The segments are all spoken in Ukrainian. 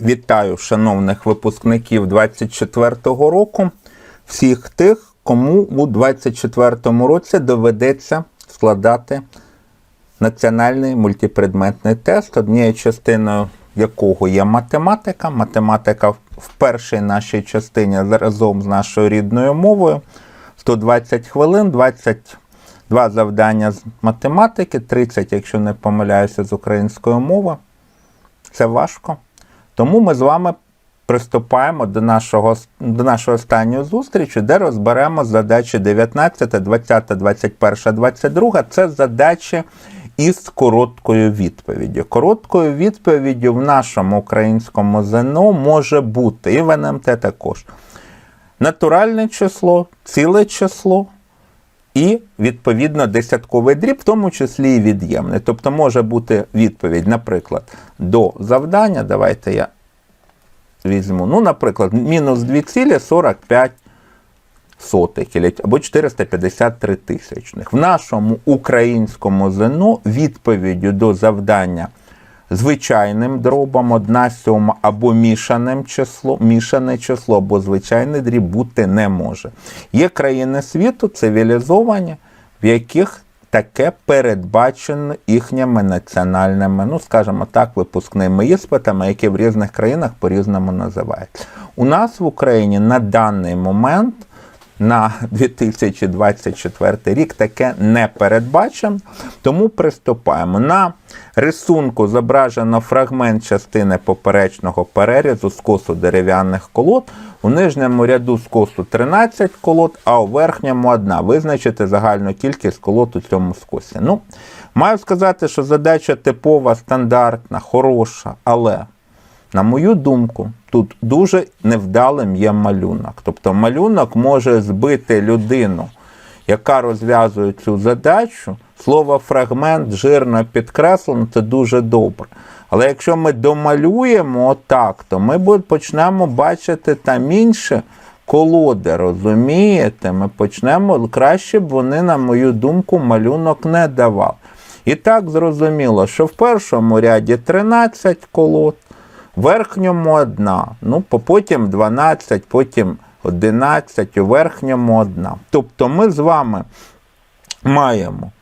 Вітаю шановних випускників 24-го року, всіх тих, кому у 24-му році доведеться складати національний мультипредметний тест, однією частиною якого є математика. Математика в першій нашій частині разом з нашою рідною мовою 120 хвилин, 22 завдання з математики, 30, якщо не помиляюся, з української мови. Це важко. Тому ми з вами приступаємо до нашого, до нашої останньої зустрічі, де розберемо задачі 19, 20, 21, 22. Це задачі із короткою відповіддю. Короткою відповіддю в нашому українському ЗНО може бути, і в НМТ також. Натуральне число, ціле число і, відповідно, десятковий дріб, в тому числі і від'ємний. Тобто може бути відповідь, наприклад, до завдання. Давайте я візьму. Ну, наприклад, мінус 2,45 сотих або 453 тисячних. В нашому українському ЗНО відповіддю до завдання звичайним дробом, одна сьома або мішаним число, мішане число або звичайний дріб бути не може. Є країни світу цивілізовані, в яких таке передбачено їхніми національними, ну скажімо так, випускними іспитами, які в різних країнах по-різному називаються. У нас в Україні на даний момент. На 2024 рік таке не передбачено, тому приступаємо. На рисунку зображено фрагмент частини поперечного перерізу скосу дерев'яних колод. У нижньому ряду скосу 13 колод, а у верхньому одна. Визначити загальну кількість колод у цьому скосі. Ну, Маю сказати, що задача типова, стандартна, хороша, але, на мою думку, тут дуже невдалим є малюнок. Тобто малюнок може збити людину, яка розв'язує цю задачу. Слово фрагмент жирно підкреслено, це дуже добре. Але якщо ми домалюємо отак, то ми почнемо бачити там інші колоди, розумієте? Ми почнемо краще б вони, на мою думку, малюнок не давали. І так зрозуміло, що в першому ряді 13 колод, верхньому одна, ну, потім 12, потім 11, у верхньому одна. Тобто ми з вами маємо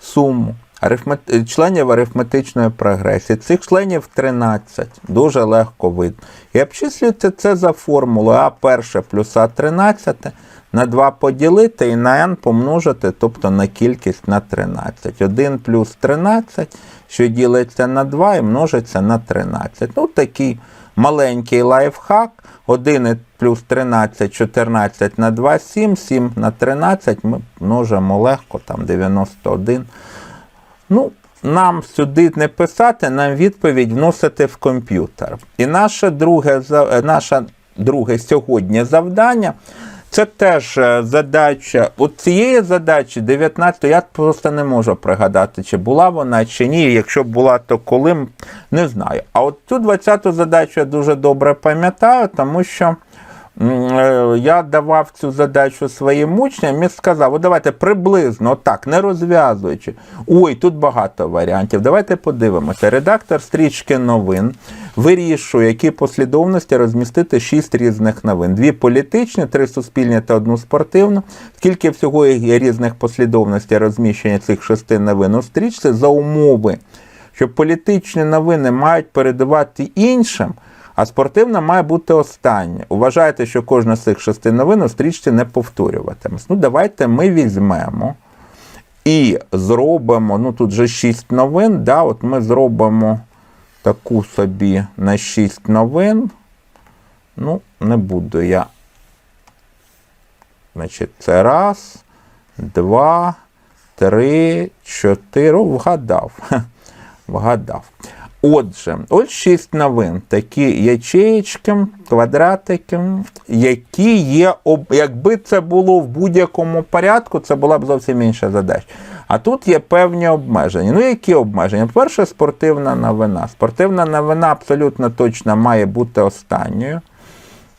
суму арифмет... членів арифметичної прогресії. Цих членів 13, дуже легко видно. І обчислюється це за формулою А перше плюс А 13 на 2 поділити і на n помножити, тобто на кількість на 13. 1 плюс 13, що ділиться на 2 і множиться на 13. Ну, такий маленький лайфхак. 1 плюс 13, 14 на 2, 7, 7 на 13 ми множимо легко, там 91. Ну, нам сюди не писати, нам відповідь вносити в комп'ютер. І наше друге, наше друге сьогодні завдання. Це теж задача. От цієї задачі 19 я просто не можу пригадати, чи була вона, чи ні. Якщо була, то коли не знаю. А от цю 20-ту задачу я дуже добре пам'ятаю, тому що я давав цю задачу своїм учням і сказав, от давайте приблизно так, не розв'язуючи. Ой, тут багато варіантів. Давайте подивимося. Редактор стрічки новин вирішує, які послідовності розмістити шість різних новин: дві політичні, три суспільні та одну спортивну. Скільки всього є різних послідовностей розміщення цих шести новин у стрічці за умови, що політичні новини мають передавати іншим. А спортивна має бути остання. Вважайте, що кожна з цих шести новин у стрічці не повторюватиметься. Ну, давайте ми візьмемо і зробимо. Ну, тут же шість новин. да, От ми зробимо таку собі на шість новин. Ну, не буду я. Значить, це раз, два, три, чотири. Вгадав. Вгадав. Отже, ось шість новин. Такі ячеєчки, квадратики, які є, якби це було в будь-якому порядку, це була б зовсім інша задача. А тут є певні обмеження. Ну, які обмеження? Перше, спортивна новина. Спортивна новина абсолютно точно має бути останньою.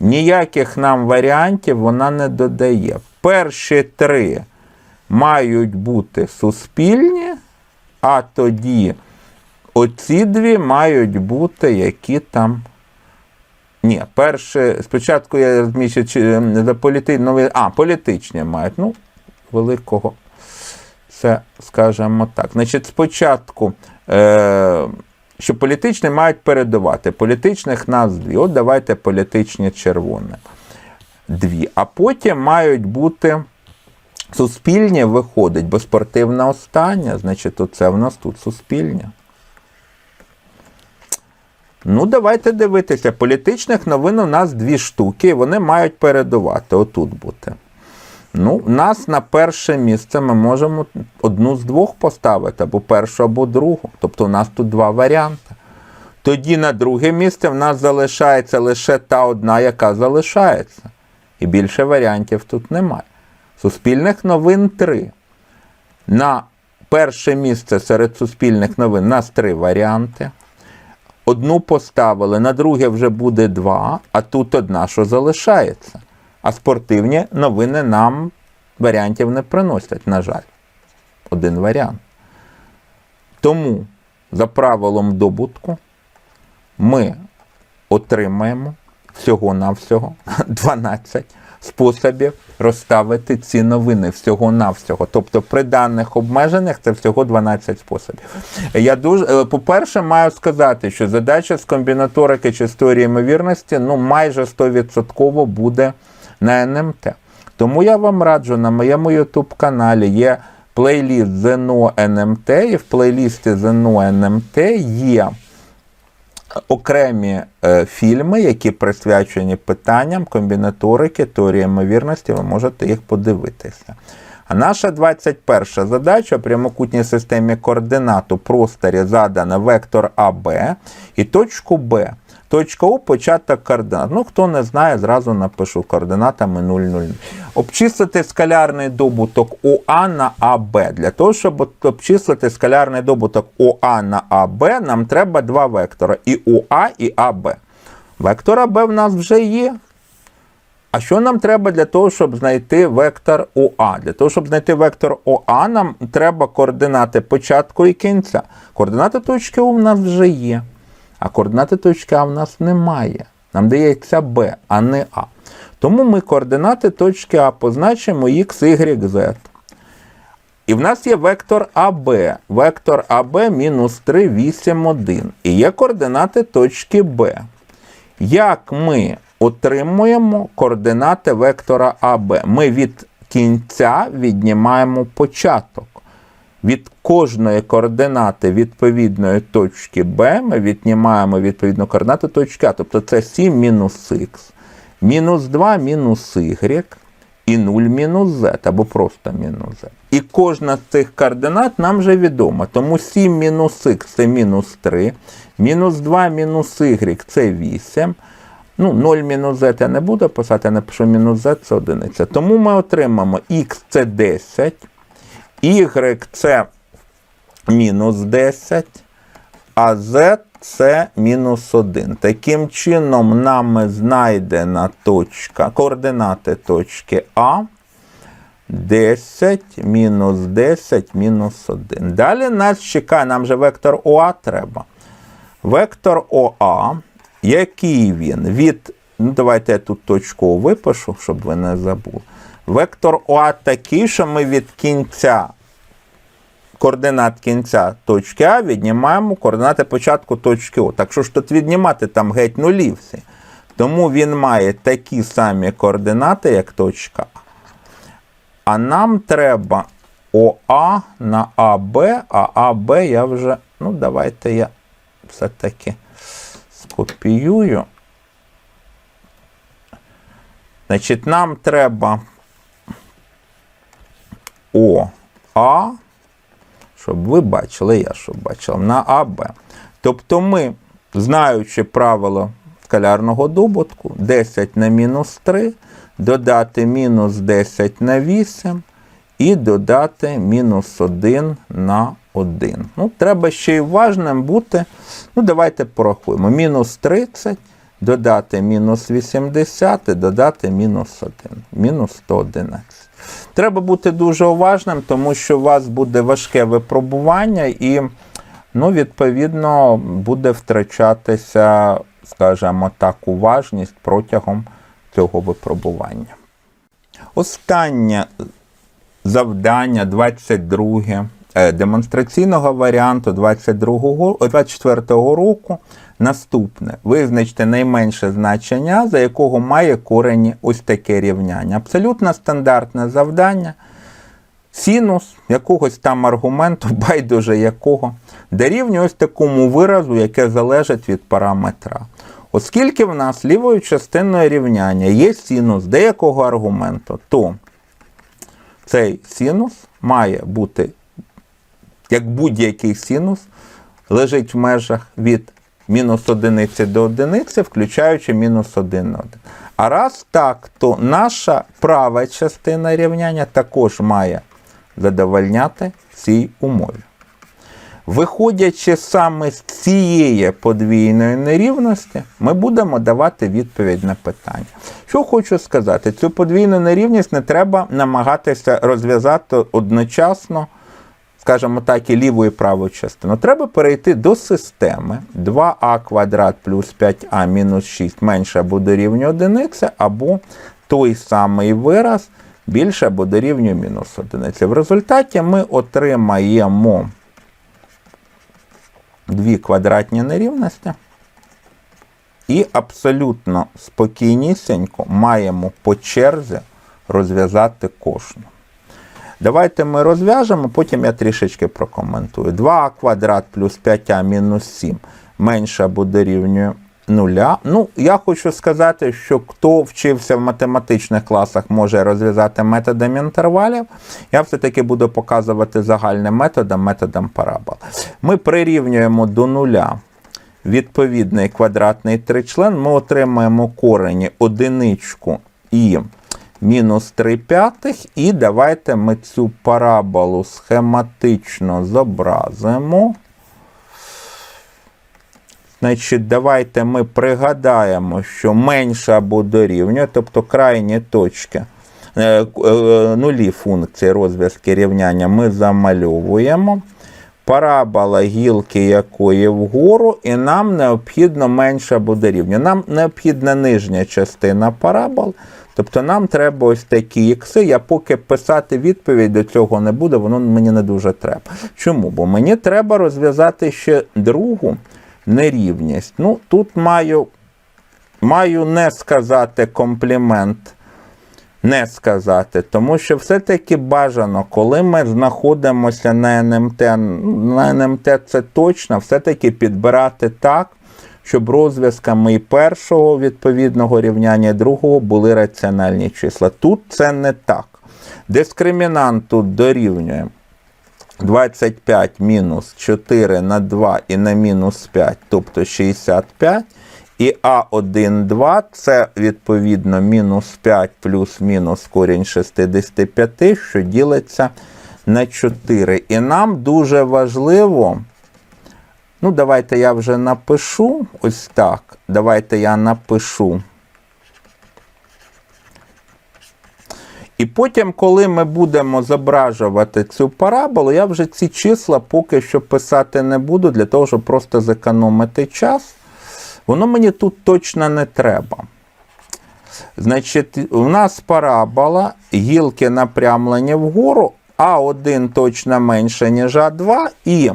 Ніяких нам варіантів вона не додає. Перші три мають бути суспільні, а тоді. Оці дві мають бути які там Ні, перше, спочатку я розміщу чи за політи, нові, а, політичні мають. Ну, великого. Це скажемо так. Значить, спочатку, е, що політичні мають передавати. Політичних нас дві. От давайте політичні червоне. Дві. А потім мають бути суспільні виходить, бо спортивна остання, значить, оце в нас тут суспільне. Ну, давайте дивитися. Політичних новин у нас дві штуки, вони мають передавати. Отут бути. Ну, нас на перше місце ми можемо одну з двох поставити, або першу, або другу. Тобто у нас тут два варіанти. Тоді на друге місце в нас залишається лише та одна, яка залишається. І більше варіантів тут немає. Суспільних новин три. На перше місце серед суспільних новин у нас три варіанти. Одну поставили, на друге вже буде два, а тут одна, що залишається. А спортивні новини нам варіантів не приносять, на жаль. Один варіант. Тому, за правилом добутку, ми отримаємо всього-навсього 12 способів розставити ці новини всього-навсього. Тобто при даних обмеженнях це всього 12 способів. Я дуже, е, по-перше, маю сказати, що задача з комбінаторики чи з теорії ймовірності ну, майже 100% буде на НМТ. Тому я вам раджу на моєму YouTube каналі є плейліст ЗНО НМТ, і в плейлісті ЗНО НМТ є окремі е, фільми, які присвячені питанням комбінаторики, теорії ймовірності, ви можете їх подивитися. А наша 21 задача в прямокутній системі координат у просторі задана вектор АБ і точку Б. Точка У початок координат. Ну, хто не знає, зразу напишу координатами 0, 0. Обчислити скалярний добуток ОА на АБ. Для того, щоб обчислити скалярний добуток ОА на АБ, нам треба два вектора і ОА, і АБ. Вектор АБ в нас вже є. А що нам треба для того, щоб знайти вектор ОА? Для того, щоб знайти вектор ОА, нам треба координати початку і кінця. Координати точки У в нас вже є. А координати точки А в нас немає. Нам дається Б, а не А. Тому ми координати точки А позначимо X, Y, Z. І в нас є вектор АБ. Вектор АБ мінус 3, 8, 1. І є координати точки Б. Як ми отримуємо координати вектора АБ? Ми від кінця віднімаємо початок. Від кожної координати відповідної точки Б ми віднімаємо відповідну координату точки А. Тобто це 7 мінус х, мінус 2 мінус y і 0 мінус z, або просто мінус z. І кожна з цих координат нам вже відома. Тому 7 мінус х це мінус 3, мінус 2 мінус y це 8. Ну, 0 мінус z я не буду писати, я напишу мінус z це одиниця. Тому ми отримаємо х це 10. Y це мінус 10, а Z це мінус 1. Таким чином, нами знайдена точка, координати точки А 10, мінус 10, мінус 1. Далі нас чекає, нам же вектор ОА треба. Вектор ОА, який він? Від, ну давайте я тут точку випишу, щоб ви не забули. Вектор ОА такий, що ми від кінця координат кінця точки А віднімаємо координати початку точки О. Так що ж тут віднімати там геть нулі. Тому він має такі самі координати, як точка А. А нам треба ОА на АБ, а АБ я вже, ну, давайте я все-таки скопіюю. Значить, нам треба ОА, щоб ви бачили, я щоб бачив, на АБ. Тобто ми, знаючи правило скалярного добутку, 10 на мінус 3, додати мінус 10 на 8 і додати мінус 1 на 1. Ну, треба ще й важним бути. Ну, давайте порахуємо. Мінус 30, додати мінус 80 додати мінус 1. Мінус 111. Треба бути дуже уважним, тому що у вас буде важке випробування і, ну, відповідно, буде втрачатися скажімо так, уважність протягом цього випробування. Останнє завдання 22 е, демонстраційного варіанту 22, 24 року наступне. Визначте найменше значення, за якого має корені ось таке рівняння. Абсолютно стандартне завдання. Синус якогось там аргументу, байдуже якого, дорівнює ось такому виразу, яке залежить від параметра. Оскільки в нас лівою частиною рівняння є синус деякого аргументу, то цей синус має бути, як будь-який синус, лежить в межах від мінус одиниці до одиниці, включаючи мінус 1 на 1. А раз так, то наша права частина рівняння також має задовольняти цій умові. Виходячи саме з цієї подвійної нерівності, ми будемо давати відповідь на питання. Що хочу сказати, цю подвійну нерівність не треба намагатися розв'язати одночасно, скажімо так, і ліву і праву частину. Треба перейти до системи 2а квадрат плюс 5а мінус 6 менше або дорівнює одиниці, або той самий вираз більше або дорівнює мінус одиниці. В результаті ми отримаємо дві квадратні нерівності. І абсолютно спокійнісінько маємо по черзі розв'язати кожну. Давайте ми розв'яжемо, потім я трішечки прокоментую. 2а квадрат плюс 5а мінус 7 менше або дорівнює нуля. Ну, я хочу сказати, що хто вчився в математичних класах, може розв'язати методом інтервалів. Я все-таки буду показувати загальним методом, методом парабол. Ми прирівнюємо до нуля відповідний квадратний тричлен, ми отримаємо корені одиничку і мінус 3 п'ятих. І давайте ми цю параболу схематично зобразимо. Значить, давайте ми пригадаємо, що менше або дорівнює, тобто крайні точки е, е, нулі функції розв'язки рівняння ми замальовуємо. Парабола гілки якої вгору, і нам необхідно менше або дорівнює. Нам необхідна нижня частина парабол, тобто нам треба ось такі ікси. Я поки писати відповідь до цього не буду, воно мені не дуже треба. Чому? Бо мені треба розв'язати ще другу нерівність. Ну, тут маю, маю не сказати комплімент. Не сказати, тому що все-таки бажано, коли ми знаходимося на НМТ, на НМТ це точно, все-таки підбирати так, щоб розв'язками і першого відповідного рівняння другого були раціональні числа. Тут це не так. Дискримінант тут дорівнює 25 мінус 4 на 2 і на мінус 5, тобто 65. І А1, 2 це відповідно мінус 5 плюс мінус корінь 65, що ділиться на 4. І нам дуже важливо, ну, давайте я вже напишу ось так. Давайте я напишу. І потім, коли ми будемо зображувати цю параболу, я вже ці числа поки що писати не буду, для того, щоб просто зекономити час. Воно мені тут точно не треба. Значить, у нас парабола, гілки напрямлені вгору, А1 точно менше, ніж А2, і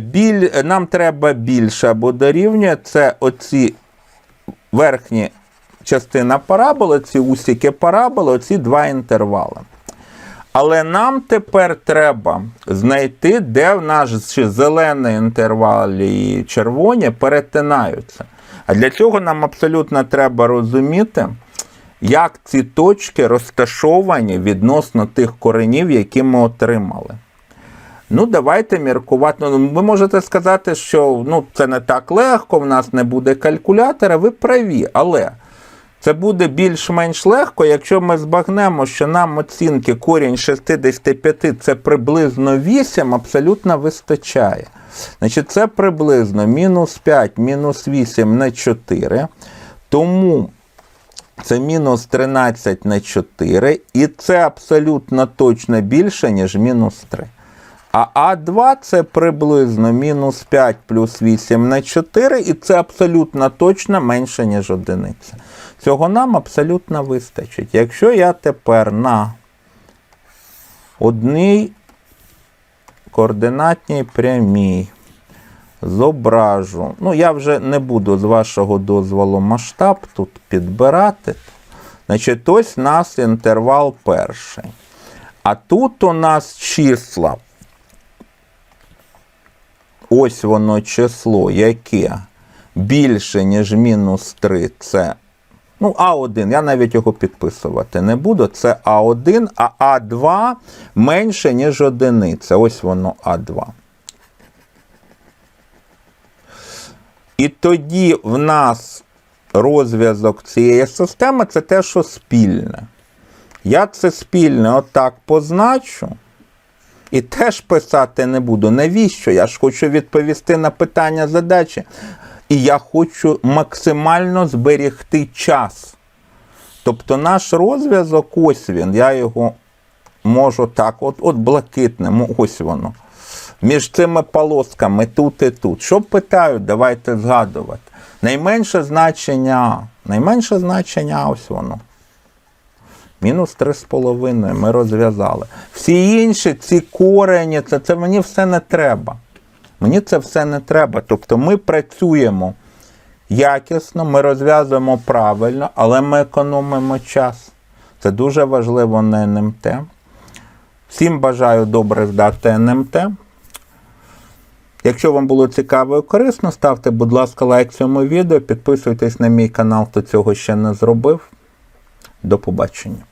біль, нам треба більше або дорівнює це оці верхні частина параболи, ці усіки параболи, оці два інтервали. Але нам тепер треба знайти, де в наші зелені інтервалі і червоні перетинаються. А для цього нам абсолютно треба розуміти, як ці точки розташовані відносно тих коренів, які ми отримали. Ну, давайте міркувати. Ну, ви можете сказати, що ну, це не так легко, в нас не буде калькулятора, ви праві, але. Це буде більш-менш легко, якщо ми збагнемо, що нам оцінки корінь 65 це приблизно 8, абсолютно вистачає. Значить, Це приблизно мінус 5, мінус 8 на 4. Тому це мінус 13 на 4. І це абсолютно точно більше, ніж мінус 3. А А2 це приблизно мінус 5 плюс 8 на 4, і це абсолютно точно менше, ніж одиниця. Цього нам абсолютно вистачить. Якщо я тепер на одній координатній прямій зображу. Ну, я вже не буду з вашого дозволу масштаб тут підбирати. Значить, ось у нас інтервал перший. А тут у нас числа. Ось воно число, яке більше, ніж мінус 3, це. Ну, А1, я навіть його підписувати не буду. Це А1, а А2 менше, ніж одиниця. Ось воно А2. І тоді в нас розв'язок цієї системи це те, що спільне. Я це спільне отак позначу. І теж писати не буду. Навіщо? Я ж хочу відповісти на питання задачі. І я хочу максимально зберегти час. Тобто наш розв'язок, ось він, я його можу так, от, от блакитним, ось воно. Між цими полосками тут і тут. Що питають, давайте згадувати. Найменше значення, найменше значення ось воно. Мінус 3,5 ми розв'язали. Всі інші, ці корені, це, це мені все не треба. Мені це все не треба. Тобто ми працюємо якісно, ми розв'язуємо правильно, але ми економимо час. Це дуже важливо на НМТ. Всім бажаю добре здати НМТ. Якщо вам було цікаво і корисно, ставте, будь ласка, лайк цьому відео, підписуйтесь на мій канал, хто цього ще не зробив. До побачення.